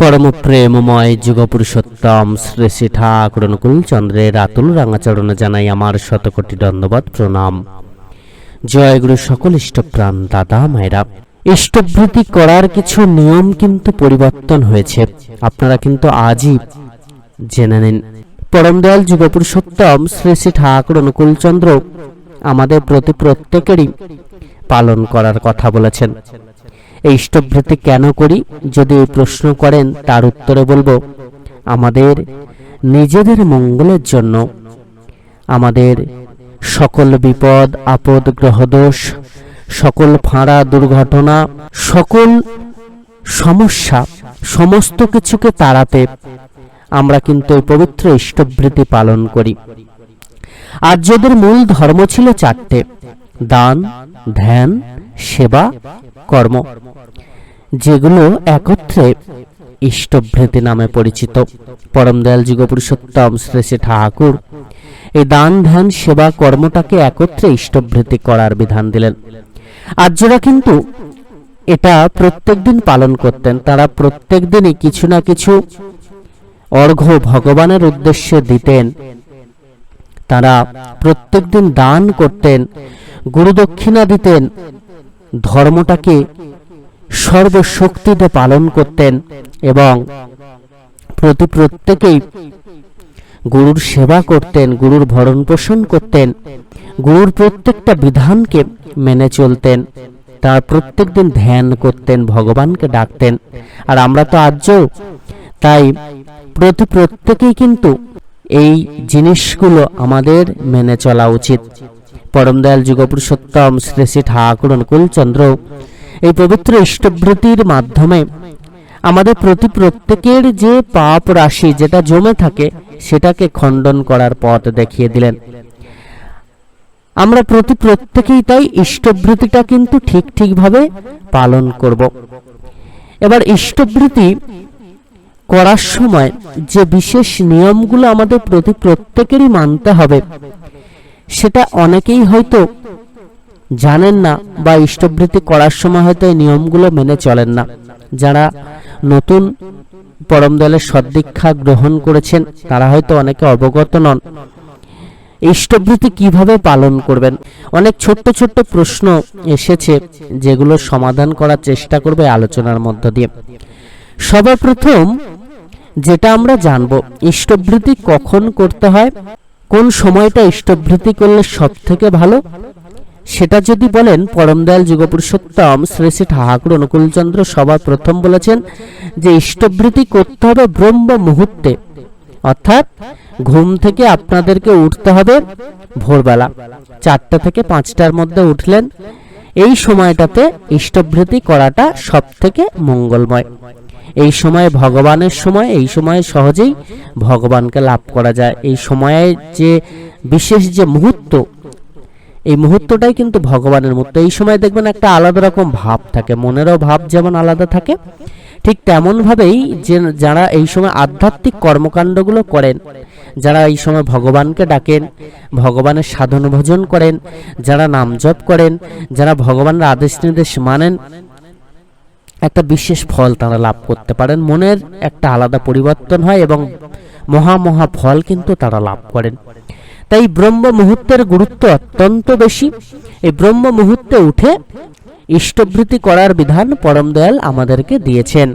পরম প্রেমময় যুগপুরুষোত্তম শ্রী শ্রী ঠাকুর অনুকূল চন্দ্রের আতুল রাঙাচরণে জানাই আমার শতকোটি দণ্ডবাদ প্রণাম। জয়গুরু সকল ইষ্টপ্রাণ, দাদা, মায়েরা। ইষ্টভৃতি করার কিছু নিয়ম কিন্তু পরিবর্তন হয়েছে। আপনারা কিন্তু আজই জেনে নিন। পরম দয়াল যুগপুরুষোত্তম শ্রী শ্রী ঠাকুর অনুকূল চন্দ্র আমাদের প্রতি প্রত্যেকেরই পালন করার কথা বলেছেন। এই কেন করি? যদি এই প্রশ্ন করেন, তার উত্তরে বলব, আমাদের নিজেদের মঙ্গলের জন্য। আমাদের সকল বিপদ, আপদ, গ্রহদোষ, সকল ফাঁড়া, দুর্ঘটনা, সকল সমস্যা, সমস্ত কিছুকে তাড়াতে আমরা কিন্তু এই পবিত্র ইষ্টভৃতি পালন করি। আর্যদের মূল ধর্ম ছিল চারটে, দান, ধ্যান, সেবা কর্ম, যেগুলো একত্রে ইষ্টভৃতি নামে পরিচিত। পরম দয়াল যুগপুরুষোত্তম শ্রী ঠাকুর এই দান ধ্যান সেবা কর্মটাকে একত্রে ইষ্টভৃতি করার বিধান দিলেন। আর্যরা কিন্তু এটা প্রত্যেক দিন পালন করতেন। তারা প্রত্যেক দিনই কিছু না কিছু অর্ঘ্য ভগবানের উদ্দেশ্যে দিতেন। তারা প্রত্যেক দিন দান করতেন গুরুদক্ষিণা দিতেন ধর্মটাকে সর্বশক্তিতে পালন করতেন এবং প্রতি প্রত্যেকেই গুরুর সেবা করতেন, গুরুর ভরণ পোষণ করতেন, গুরুর প্রত্যেকটা বিধানকে মেনে চলতেন, তার প্রত্যেক দিন ধ্যান করতেন, ভগবানকে ডাকতেন। আর আমরা তো আজও তাই প্রতি প্রত্যেকেই কিন্তু এই জিনিসগুলো আমাদের মেনে চলা উচিত। পরম দয়াল যুগপুরুষোত্তম শ্রী শ্রী ঠাকুর অনুকূলচন্দ্র এই পবিত্র ইষ্টভৃতির মাধ্যমে আমাদের প্রতি প্রত্যেকের যে পাপ রাশি যেটা জমে থাকে, সেটাকে খণ্ডন করার পথ দেখিয়ে দিলেন। আমরা প্রতি প্রত্যেকেই তাই ইষ্টভৃতিটা কিন্তু ঠিক ঠিকভাবে পালন করব। এবার ইষ্টভৃতি করার সময় যে বিশেষ নিয়মগুলো আমাদের প্রতি প্রত্যেকেরই মানতে হবে সেটা অনেকেই হয়তো জানেন না বা ইষ্টভৃতি করার সময় হয়তো এই নিয়মগুলো মেনে চলেন না। যারা নতুন পরম দলের সদ্দীক্ষা গ্রহণ করেছেন, তারা হয়তো অনেকে অবগত নন। ইষ্টভৃতি কীভাবে পালন করবেন? অনেক ছোট্ট ছোট্ট প্রশ্ন এসেছে যেগুলো সমাধান করার চেষ্টা করবে আলোচনার মধ্য দিয়ে। সর্বপ্রথম যেটা আমরা জানব ইষ্টভৃতি কখন করতে হয়? কোন সময়টা ইষ্টভৃতি করলে সব থেকে ভালো? সেটা যদি বলেন পরম দয়াল যুগপুরুষোত্তম শ্রী শ্রী ঠাকুর অনুকূলচন্দ্র সবার প্রথম বলেছেন যে ইষ্টভৃতি করতে হবে ব্রহ্ম মুহূর্তে। অর্থাৎ ঘুম থেকে আপনাদেরকে উঠতে হবে ভোরবেলা। চারটা থেকে পাঁচটার মধ্যে উঠলেন। এই সময়টাতে ইষ্টভৃতি করাটা সব থেকে মঙ্গলময়। এই সময়ে ভগবানের সময়, এই সময়ে সহজেই ভগবানকে লাভ করা যায়। এই সময়ে যে বিশেষ যে মুহূর্ত, এই মুহূর্তটাই কিন্তু ভগবানের মুহূর্ত। এই সময় দেখবেন একটা আলাদা রকম ভাব থাকে, মনেরও ভাব যেমন আলাদা থাকে, ঠিক তেমনভাবেই যে যারা এই সময় আধ্যাত্মিক কর্মকাণ্ডগুলো করেন, যারা এই সময় ভগবানকে ডাকেন, ভগবানের সাধন ভজন করেন, যারা নাম জপ করেন, যারা ভগবানের আদেশ নির্দেশ মানেন একটা বিশেষ ফল তারা লাভ করতে পারেন। মনের একটা আলাদা পরিবর্তন হয় এবং মহা মহা ফল কিন্তু তারা লাভ করেন। তাই ব্রহ্ম মুহূর্তের গুরুত্ব অত্যন্ত বেশি। এই ব্রহ্ম মুহূর্তে উঠে ইষ্টভৃতি করার বিধান পরম দয়াল আমাদেরকে দিয়েছেন।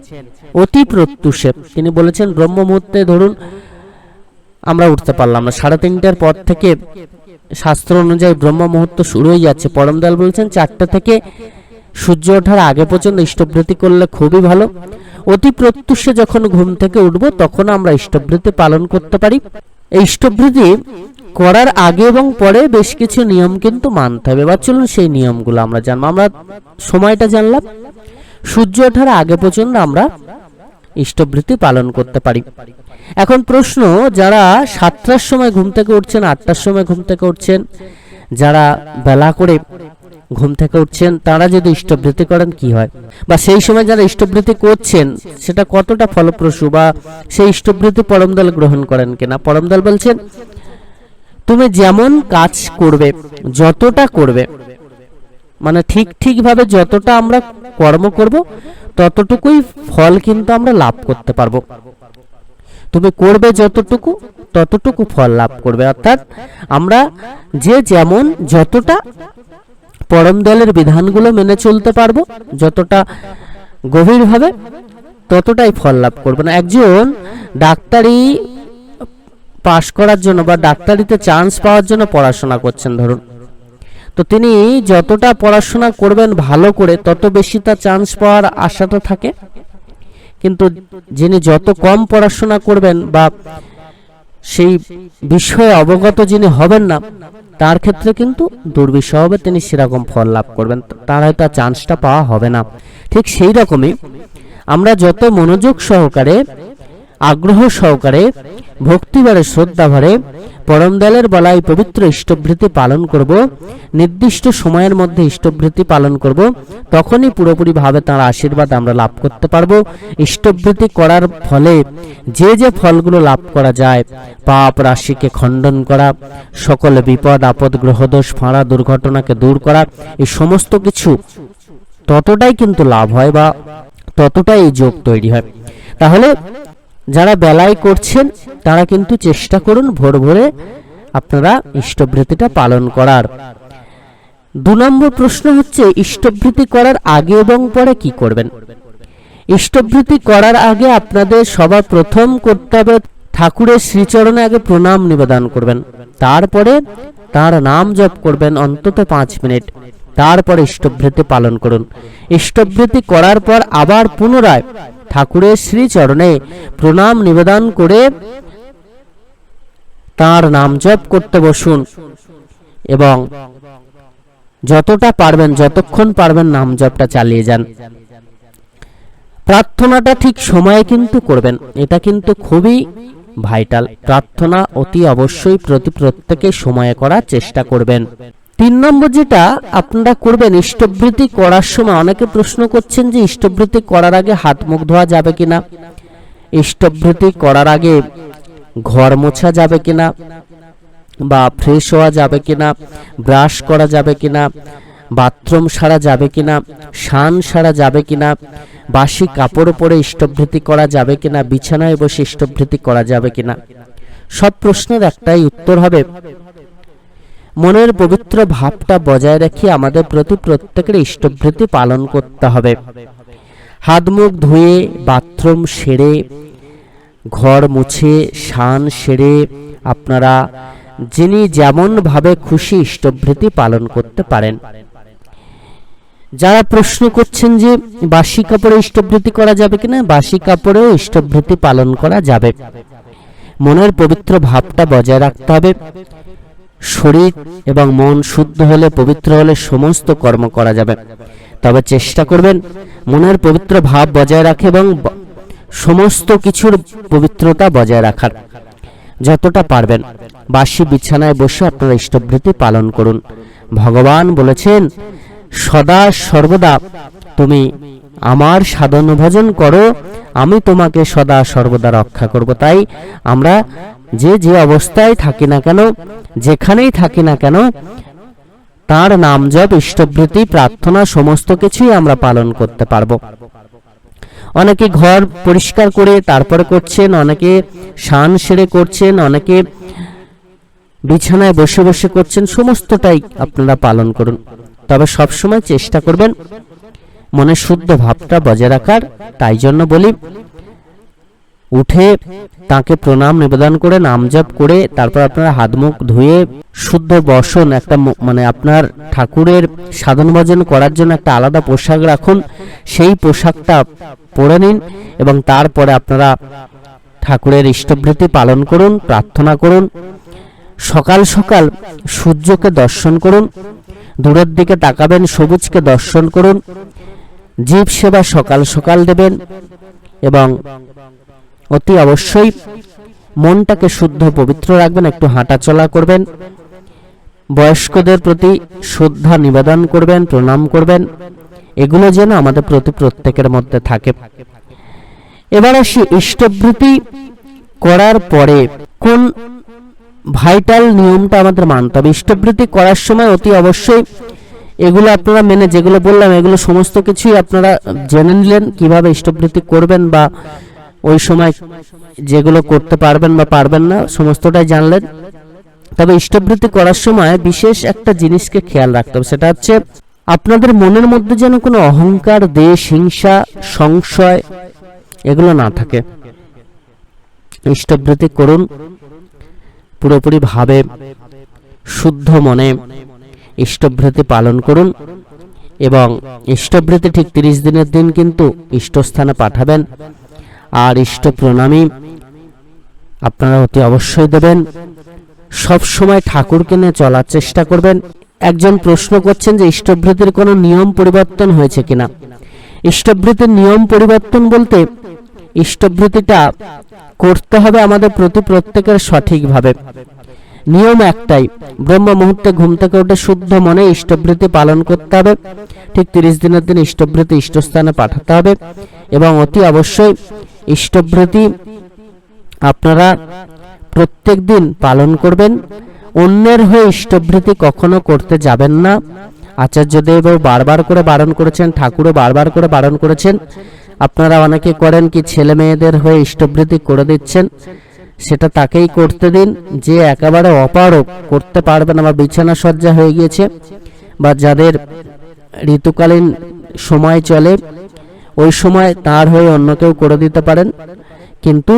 অতি প্রত্যুষে তিনি বলেছেন, ব্রহ্ম মুহূর্তে ধরুন, আমরা উঠতে পারলাম না। সাড়ে তিনটার পর থেকে শাস্ত্র অনুযায়ী ব্রহ্ম মুহূর্ত শুরু হয়ে যাচ্ছে। পরম দয়াল বলছেন, চারটা থেকে সূর্য ওঠার আগে পর্যন্ত ইষ্টভৃতি করলে খুবই ভালো। অতি প্রত্যুষে যখন ঘুম থেকে উঠবো, তখন আমরা ইষ্টভৃতি পালন করতে পারি। এই ইষ্টভৃতি করার আগে এবং পরে বেশ কিছু নিয়ম কিন্তু মানতে হবে। বা চলুন সেই নিয়মগুলো আমরা জানব। আমরা সময়টা জানলাম। সূর্য ওঠার আগে পর্যন্ত আমরা ইষ্টভৃতি পালন করতে পারি। এখন প্রশ্ন, যারা সাতটার সময় ঘুম থেকে উঠছেন, আটটার সময় ঘুম থেকে উঠছেন, যারা বেলা করে ঘুম থেকে উঠছেন, তারা যদি ইষ্টভৃতি করেন, কি হয়? বা সেই সময় যারা ইষ্টভৃতি করছেন, সেটা কতটা ফলপ্রসূ? বা সেই ইষ্টভৃতি পরমদল গ্রহণ করেন কিনা? পরমদল বলছেন, তুমি যেমন কাজ করবে, যতটা করবে মানে ঠিক ঠিকভাবে যতটা আমরা কর্ম করব, ততটুকুই ফল কিন্তু আমরা লাভ করতে পারব। তুমি করবে যতটুকু, ততটুকু ফল লাভ করবে। অর্থাৎ আমরা যে যেমন, যতটা পরম দলের বিধানগুলো মেনে চলতে পারব, যতটা গভীরভাবে ততটাই ফল লাভ করবে না। একজন ডাক্তারি পাশ করার জন্য বা ডাক্তারিতে চান্স পাওয়ার জন্য পড়াশোনা করছেন, ধরুন। তো তিনি যতটা পড়াশোনা করবেন ভালো করে, তত বেশি তার চান্স পাওয়ার আশাটা থাকে। কিন্তু যিনি যত কম পড়াশোনা করবেন বা সেই বিষয়ে অবগত যিনি হবেন না তার ক্ষেত্রে কিন্তু দুর্বিষহ হবে তিনি সেরকম ফল লাভ করবেন, তার হয়তো চান্সটা পাওয়া হবে না। ঠিক সেই রকমই আমরা যত মনোযোগ সহকারে আগ্রহ সহকারে ভক্তিবারে শ্রদ্ধা ভরে পরম দয়ালের বলাই পবিত্র ইষ্টভৃতি পালন করব। নির্দিষ্ট সময়ের মধ্যে ইষ্টভৃতি পালন করব। তখনই পুরোপুরিভাবে তার আশীর্বাদ আমরা লাভ করতে পারব। ইষ্টভৃতি করার ফলে যে যে ফলগুলো লাভ করা যায়, পাপ রাশিকে খণ্ডন করা, সকল বিপদ, আপদ, গ্রহদোষ, ফাঁড়া, দুর্ঘটনাকে দূর করা, এই সমস্ত কিছু ততটাই কিন্তু লাভ হয় বা ততটাই যোগ তৈরি হয়। তাহলে যারা বেলায় করছেন, তারা কিন্তু চেষ্টা করুন ভোর ভোরে আপনারা ইষ্টভৃতিটা পালন করার। দু নম্বর প্রশ্ন হচ্ছে, ইষ্টভৃতি করার আগে এবং পরে কি করবেন? ইষ্টভৃতি করার আগে আপনাদের সবার প্রথম করতে হবে ঠাকুরের শ্রীচরণে আগে প্রণাম নিবেদন করবেন। তারপরে তার নাম জপ করবেন অন্তত পাঁচ মিনিট। তারপরে ইষ্টভৃতি পালন করুন। ইষ্টভৃতি করার পর আবার পুনরায় ঠাকুরের শ্রীচরণে প্রণাম নিবেদন করে তার নাম জপ করতে বসুন এবং যতটা পারবেন, যতক্ষণ পারবেন নাম জপটা চালিয়ে যান। প্রার্থনাটা ঠিক সময়ে কিন্তু করবেন, এটা কিন্তু খুবই ভাইটাল প্রার্থনা অতি অবশ্যই প্রতি প্রত্যেকে সময়ে করার চেষ্টা করবেন। তিন নম্বর যেটা, আপনারা করবেন ইষ্টবৃত্তি করার সময় অনেকে প্রশ্ন করছেন যে ইষ্টবৃত্তি করার আগে হাত মুখ ধোয়া যাবে কিনা? ইষ্টবৃত্তি করার আগে ঘর মোছা যাবে কিনা? বা ফ্রেশ হওয়া যাবে কিনা? ব্রাশ করা যাবে কিনা? বাথরুম সারা যাবে কিনা? শান সারা যাবে কিনা? বাসি কাপড় পরে ইষ্টভৃতি করা যাবে কিনা? বিছানায় বসে ইষ্টভৃতি করা যাবে কিনা? সব প্রশ্নের একটাই উত্তর হবে মনের পবিত্র ভাবটা বজায় রেখে আমাদের প্রতি প্রত্যেকের ইষ্টভৃতি পালন করতে হবে। হাত মুখ ধুয়ে, বাথরুম সেরে, ঘর মুছে শান সেরে আপনারা যিনি যেমনভাবে খুশি ইষ্টভৃতি পালন করতে পারেন। যারা প্রশ্ন করছেন যে বাসি কাপড়ে ইষ্টভৃতি করা যাবে কিনা, বাসি কাপড়েও ইষ্টভৃতি পালন করা যাবে। মনের পবিত্র ভাবটা বজায় রাখতে হবে। শরীর এবং মন শুদ্ধ হলে পবিত্র হলে সমস্ত কর্ম করা যাবে। তবে চেষ্টা করবেন মনের পবিত্র ভাব বজায় রাখে এবং সমস্ত কিছুর পবিত্রতা বজায় রাখার। যতটা পারবেন, বাসি বিছানায় বসে আপনারা ইষ্টভৃতি পালন করুন। ভগবান বলেছেন, সদা সর্বদা তুমি আমার সাধন ভজন করো, আমি তোমাকে সদা সর্বদা রক্ষা করব। তাই আমরা যে যে অবস্থায় থাকি না কেন, যেখানেই থাকি না কেন, তার নাম জপ, ইষ্টভৃতি, প্রার্থনা, সমস্ত কিছুই আমরা পালন করতে পারব। অনেকে ঘর পরিষ্কার করে, তারপরে করছেন, অনেকে শান সেরে করছেন, অনেকে বিছানায় বসে বসে করছেন, সমস্তটাই আপনারা পালন করুন। তবে সবসময় চেষ্টা করবেন মনে শুদ্ধ ভাবটা বজায় রাখার। তাই জন্য বলি, উঠে তাকে প্রণাম, নিবেদন করে, নাম জপ করে, তারপর আপনারা হাত মুখ ধুয়ে শুদ্ধ বসন একটা মানে আপনার ঠাকুরের সাধন ভজন করার জন্য একটা আলাদা পোশাক রাখুন। সেই পোশাকটা পরে নিন এবং তারপরে আপনারা ঠাকুরের ইষ্টভৃতি পালন করুন, প্রার্থনা করুন। সকাল সকাল সূর্যকে দর্শন করুন, দূরের দিকে তাকাবেন, সবুজকে দর্শন করুন, জীব সেবা সকাল সকাল দেবেন এবং অতি অবশ্যই মনটাকে শুদ্ধ, পবিত্র রাখবেন, একটু হাঁটাচলা করবেন। বয়স্কদের প্রতি শ্রদ্ধা নিবেদন করবেন, প্রণাম করবেন। এগুলো যেন আমাদের প্রতি প্রত্যেকের মধ্যে থাকে। এবার আসি ইষ্টভৃতি করার পরে কোন ভাইটাল নিয়মটা আমাদের মানতে হবে। ইষ্টভৃতি করার সময় অতি অবশ্যই এগুলো আপনারা মেনে, যেগুলো বললাম, এগুলো সমস্ত কিছুই আপনারা জেনে নিলেন কীভাবে ইষ্টবৃত্তি করবেন বা ওই সময় যেগুলো করতে পারবেন বা পারবেন না, সমস্তটাই জানলেন। তবে ইষ্টবৃত্তি করার সময় বিশেষ একটা জিনিসকে খেয়াল রাখতে হবে, সেটা হচ্ছে আপনাদের মনের মধ্যে যেন কোনো অহংকার, দেশ, হিংসা, সংশয় এগুলো না থাকে। ইষ্টবৃত্তি করুন, পুরোপুরি ভাবে শুদ্ধ মনে ইষ্টবৃত্তি পালন করুন এবং ইষ্টবৃত্তি ঠিক তিরিশ দিনের দিন কিন্তু ইষ্টস্থানে পাঠাবেন। আর ইষ্ট প্রণামী আপনারা অতি অবশ্যই দেবেন। সব সময় ঠাকুরকে নিয়ে চলার চেষ্টা করবেন। একজন প্রশ্ন করছেন যে ইষ্টবৃত্তির কোনো নিয়ম পরিবর্তন হয়েছে কিনা? ইষ্টবৃত্তির নিয়ম পরিবর্তন বলতে ইষ্টবৃত্তিটা করতে হবে আমাদের প্রতি প্রত্যেকের সঠিকভাবে। নিয়ম একটাই, ব্রহ্ম মুহূর্তে ঘুম থেকে উঠে শুদ্ধ মনে ইষ্টবৃত্তি পালন করতে হবে। ঠিক তিরিশ দিনের দিন ইষ্টবৃত্তি ইষ্টস্থানে পাঠাতে হবে। এবং অতি অবশ্যই ইষ্টবৃত্তি আপনারা প্রত্যেক দিন পালন করবেন। অন্যের হয়ে ইষ্টবৃত্তি কখনো করতে যাবেন না। আচার্যদেবও বারবার করে বারণ করেছেন, ঠাকুরও বারবার করে বারণ করেছেন। আপনারা অনেকে করেন কি, ছেলে মেয়েদের হয়ে ইষ্টবৃত্তি করে দিচ্ছেন। সেটা তাকেই করতে দিন। যে একেবারে অপারক করতে পারবে না বা বিছানা সজ্জা হয়ে গিয়েছে বা যাদের ঋতুকালীন সময় চলে ওই সময় তার হয়ে অন্য কেউ করে দিতে পারেন। কিন্তু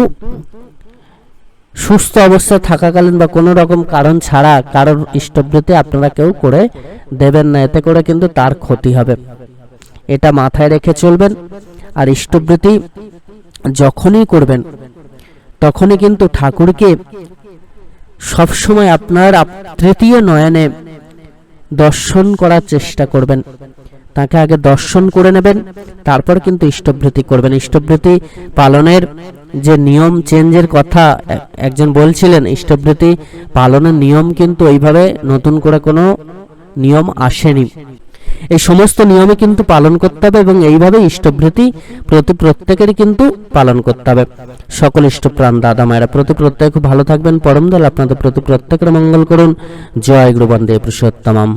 সুস্থ অবস্থা থাকাকালীন বা কোনো রকম কারণ ছাড়া কারোর ইষ্টবৃত্তি আপনারা কেউ করে দেবেন না। এতে করে কিন্তু তার ক্ষতি হবে। এটা মাথায় রেখে চলবেন। আর ইষ্টবৃত্তি যখনই করবেন, তখনই কিন্তু ঠাকুরকে সবসময় আপনার তৃতীয় নয়নে দর্শন করার চেষ্টা করবেন। তাকে আগে দর্শন করে নেবেন, তারপর কিন্তু ইষ্টবৃত্তি করবেন। ইষ্টবৃত্তি পালনের যে নিয়ম চেঞ্জের কথা একজন বলছিলেন, ইষ্টবৃত্তি পালনের নিয়ম কিন্তু ওইভাবে নতুন করে কোনো নিয়ম আসেনি। এই সমস্ত নিয়মে কিন্তু পালন করতে হবে এবং এইভাবে ইষ্টবৃত্তি প্রতি প্রত্যেকেরই কিন্তু পালন করতে হবে। সকল ইষ্টপ্রাণ দাদা মায়েরা প্রতি প্রত্যেক ভালো থাকবেন, পরম দল আপনাদের প্রতি প্রত্যেকের মঙ্গল করুন। জয় গুরু বন্দে পুরুষোত্তমম।